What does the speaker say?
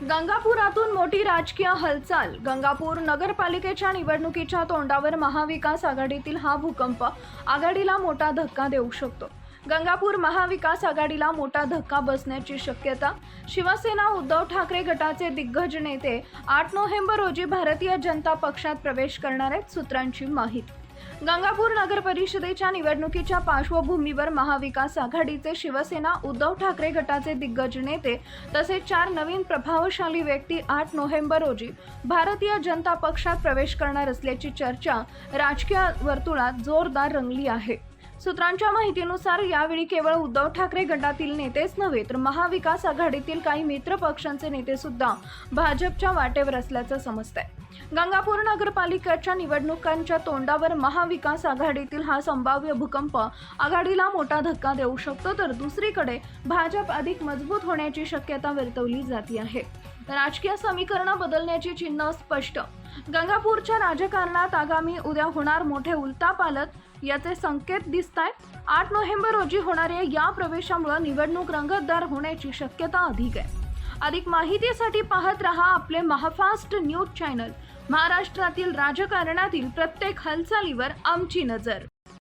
गंगापुरातून मोठी राजकीय हालचाल. गंगापूर नगरपालिकेच्या निवडणुकीच्या तोंडावर महाविकास आघाडीतील हा भूकंप आघाडीला मोठा धक्का देऊ शकतो. गंगापूर महाविकास आघाडीला मोठा धक्का बसण्याची शक्यता शिवसेना उद्धव ठाकरे गटाचे दिग्गज नेते आठ नोव्हेंबर रोजी भारतीय जनता पक्षात प्रवेश करणार आहेत सूत्रांची माहिती. गंगापूर नगर परिषदेच्या निवडणुकीच्या पार्श्वभूमीवर महाविकास आघाडीचे शिवसेना उद्धव ठाकरे गटाचे दिग्गज नेते तसेच चार नवीन प्रभावशाली व्यक्ती आठ नोव्हेंबर रोजी भारतीय जनता पक्षात प्रवेश करणार असल्याची चर्चा राजकीय वर्तुळात जोरदार रंगली आहे. सूत्रांच्या माहितीनुसार यावेळी केवळ उद्धव ठाकरे गटातील नेतेच नव्हे तर महाविकास आघाडीतील काही मित्र पक्षांचे नेते सुद्धा भाजपच्या वाटेवर असल्याचं समजतंय. गंगापूर नगरपालिकेच्या निवडणुकांच्या तोंडावर महाविकास आघाडीतील हा संभाव्य भूकंप आघाडीला मोठा धक्का देऊ शकतो तर दुसरीकडे भाजप अधिक मजबूत होण्याची शक्यता वर्तवली जाते आहे. राजकीय समीकरणं बदलण्याची चिन्ह स्पष्ट. गंगापूरच्या राजकारणात आगामी उद्या होणार मोठे उलतापालत याचे संकेत दिसत आहेत आठ नोव्हेंबर रोजी होणाऱ्या या प्रवेशामुळे निवडणूक रंगतदार होण्याची शक्यता अधिक आहे. अधिक माहितीसाठी पाहत रहा आपले महाफास्ट न्यूज चॅनल. महाराष्ट्रातील राजकारणातील प्रत्येक हालचालीवर आमची नजर.